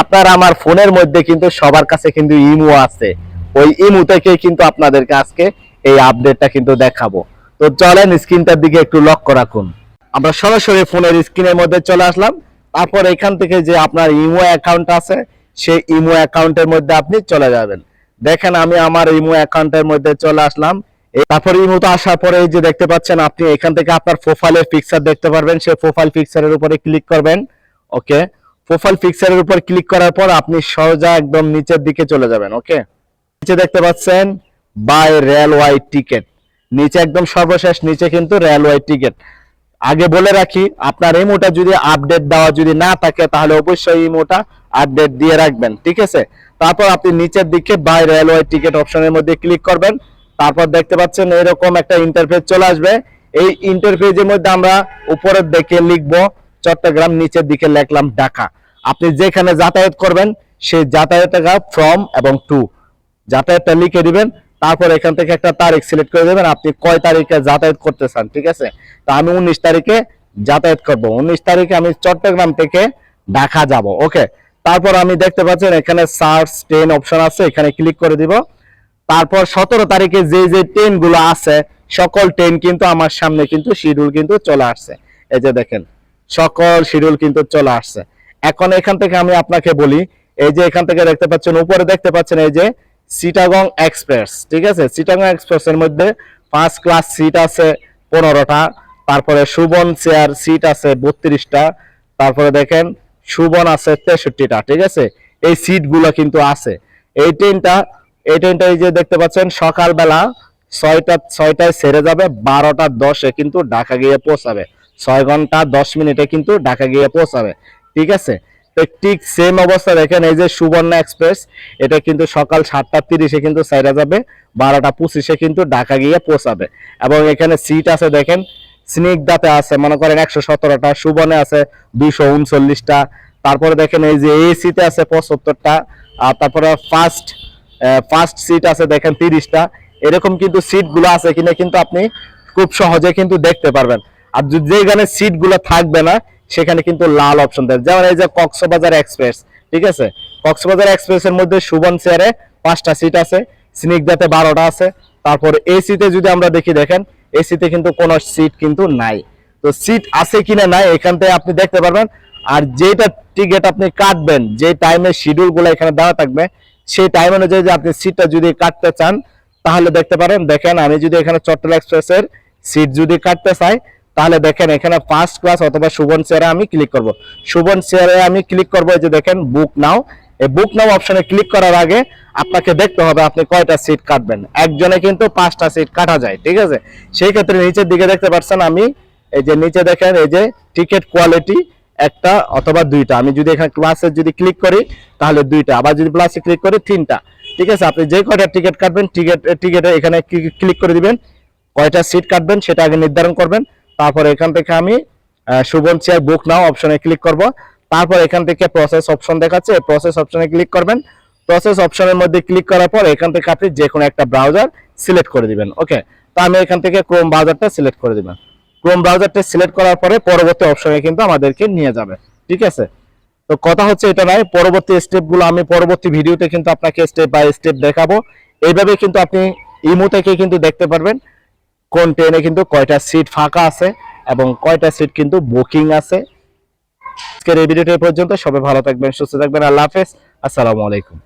আপনার আমার ফোনের মধ্যে কিন্তু সবার কাছে কিন্তু ইমো আছে। ওই ইমো থেকে কিন্তু আপনাদেরকে আজকে এই আপডেটটা কিন্তু দেখাবো। তো চলেন স্ক্রিনটার দিকে একটু লক্ষ্য রাখুন। আমরা সরাসরি ফোনের স্ক্রিনের মধ্যে চলে আসলাম। তারপর এখান থেকে যে আপনার ইমো অ্যাকাউন্ট আছে, সেই ইমো অ্যাকাউন্টের মধ্যে আপনি চলে যাবেন। দেখেন, আমি আমার ইমো অ্যাকাউন্টের মধ্যে চলে আসলাম। তারপর ইমোতে আসার পরে যে দেখতে পাচ্ছেন, আপনি এখান থেকে আপনার প্রোফাইলের পিকচার দেখতে পারবেন। সেই প্রোফাইল পিকচারের উপরে ক্লিক করবেন। ওকে প্রোফাইল পিকচারের উপর ক্লিক করার পর আপনি সোজা একদম নিচের দিকে চলে যাবেন, ওকে? নিচে দেখতে পাচ্ছেন বাই রেলওয়ে টিকিট নিচে একদম সর্বশেষ, নিচে কিন্তু রেলওয়ে টিকিট আগে বলে রাখি, আপনার ইমোটা যদি আপডেট দেওয়া যদি না থাকে, তাহলে অবশ্যই ইমোটা আপডেট দিয়ে রাখবেন, ঠিক আছে? তারপর আপনি নিচের দিকে বাই রেলওয়ে টিকিট অপশনের মধ্যে ক্লিক করবেন। তারপর দেখতে পাচ্ছেন এরকম একটা ইন্টারফেস চলে আসবে। এই ইন্টারফেসের মধ্যে আমরা উপরের দিকে লিখব চট্টগ্রাম নিচের দিকে লিখলাম ঢাকা। আপনি যেখানে যাতায়াত করবেন সেই যাতায়াতের ফ্রম এবং টু যাতায়াতটা লিখে দিবেন, তারপর এখান থেকে একটা তারিখ সিলেক্ট করে দেবেন, আপনি কয় তারিখে যাতায়াত করতে চান, ঠিক আছে? তা আমি উনিশ তারিখে যাতায়াত করব। উনিশ তারিখে আমি চট্টগ্রাম থেকে ঢাকা যাব, ওকে? তারপর আমি দেখতে পাচ্ছেন এখানে সার্চ ট্রেন অপশন আছে, এখানে ক্লিক করে দিব। তারপর সতেরো তারিখে যে যে ট্রেনগুলো আছে, সকল ট্রেন কিন্তু আমার সামনে কিন্তু শিডিউল কিন্তু চলে আসছে। এই যে দেখেন সকল শিডিউল কিন্তু চলে আসছে। এখন এখান থেকে আমি আপনাকে বলি, এই যে এখান থেকে দেখতে পাচ্ছেন, উপরে দেখতে পাচ্ছেন এই যে সিটাগং এক্সপ্রেস ঠিক আছে? সিটাগং এক্সপ্রেস এর মধ্যে ফার্স্ট ক্লাস সিট আছে পনেরোটা, তারপরে সুবন চেয়ার সিট আছে বত্রিশটা, তারপরে দেখেন সুবন আছে তেষট্টিটা, ঠিক আছে? এই সিটগুলো কিন্তু আছে। এই ট্রেনটা এই ট্রেনটা এই যে দেখতে পাচ্ছেন, সকালবেলা ছয়টা, ছয়টায় সেরে যাবে, বারোটা দশে কিন্তু ঢাকা গিয়ে পৌঁছাবে। ছয় ঘণ্টা দশ মিনিটে কিন্তু ঢাকা গিয়ে পৌঁছাবে। ঠিক আছে? তো ঠিক সেম অবস্থা দেখেন, এই যে সুবর্ণা এক্সপ্রেস এটা কিন্তু সকাল সাতটা তিরিশে কিন্তু সাইরা যাবে, বারোটা পঁচিশে কিন্তু ঢাকা গিয়ে পৌঁছাবে। এবং এখানে সিট আছে দেখেন, স্নিগ্ধাতে আছে, মনে করেন একশো সতেরোটা সুবনে আছে দুইশো উনচল্লিশটা। তারপরে দেখেন এই যে এসিতে আছে পঁচাত্তরটা, আর তারপরে ফার্স্ট ফার্স্ট সিট আছে দেখেন তিরিশটা। এরকম কিন্তু সিটগুলো আছে কিনা কিন্তু আপনি খুব সহজে কিন্তু দেখতে পারবেন। আর যেখানে সিটগুলো থাকবে না, সেখানে কিন্তু লাল অপশন দেয়। যেমন এই যে কক্সবাজার এক্সপ্রেস ঠিক আছে? কক্সবাজার এক্সপ্রেস এর মধ্যে সুবন চেয়ারে পাঁচটা সিট আছে, স্নিগ্ধাতে বারোটা আছে। তারপর এসিতে যদি আমরা দেখি, দেখেন এসিতে কিন্তু কোনো সিট কিন্তু নাই। তো সিট আছে কিনা নাই, এখান থেকে আপনি দেখতে পারবেন। আর যেটা টিকিট আপনি কাটবেন, যে টাইমে শিডিউলগুলো এখানে দেওয়া থাকবে, সেই টাইম অনুযায়ী যে আপনি সিটটা যদি কাটতে চান, তাহলে দেখতে পারেন। দেখেন, আমি যদি এখানে চট্টগ্রাম এক্সপ্রেসের সিট যদি কাটতে চাই তাহলে দেখেন এখানে ফার্স্ট ক্লাস অথবা সুবন চেয়ারে আমি ক্লিক করব। সুবন চেয়ারে আমি ক্লিক করব এই যে দেখেন বুক নাও এই বুক নাও অপশনে ক্লিক করার আগে আপনাকে দেখতে হবে আপনি কয়টা সিট কাটবেন। একজনে কিন্তু পাঁচটা সিট কাটা যায়, ঠিক আছে? সেই ক্ষেত্রে নিচের দিকে দেখতে পাচ্ছেন আমি, এই যে নিচে দেখেন, এই যে টিকিট কোয়ালিটি একটা অথবা দুইটা। আমি যদি এখানে ক্লাসে যদি ক্লিক করি, তাহলে দুইটা। আবার যদি প্লাসে ক্লিক করি, তিনটা। ঠিক আছে? আপনি যে কয়টা টিকিট কাটবেন টিকিট টিকিটে এখানে ক্লিক করে দিবেন? কয়টা সিট কাটবেন, সেটা আগে নির্ধারণ করবেন। তারপর এখান থেকে আমি সুবন চেয়ার বুক নাও অপশনে ক্লিক করব। তারপর এখান থেকে প্রসেস অপশন দেখাচ্ছে। প্রসেস অপশনে ক্লিক করবেন। প্রসেস অপশনের মধ্যে ক্লিক করার পর এখান থেকে আপনি যে কোনো একটা ব্রাউজার সিলেক্ট করে দিবেন। ওকে তো আমি এখান থেকে ক্রোম ব্রাউজারটা সিলেক্ট করে দিবেন। ক্রোম ব্রাউজারটা সিলেক্ট করার পরে পরবর্তী অপশনে কিন্তু আমাদেরকে নিয়ে যাবে। ঠিক আছে? তো কথা হচ্ছে এটা নয়, পরবর্তী স্টেপগুলো আমি পরবর্তী ভিডিওতে কিন্তু আপনাকে স্টেপ বাই স্টেপ দেখাবো। এইভাবে কিন্তু আপনি ইমো থেকে কিন্তু দেখতে পারবেন। কোন ট্রেনে কিন্তু কয়টা সিট ফাঁকা আছে এবং কয়টা সিট কিন্তু বুকিং আছে। আজকের এই ভিডিওটি পর্যন্ত। সবাই ভালো থাকবেন, সুস্থ থাকবেন। আল্লাহ হাফেজ। আসসালামু আলাইকুম।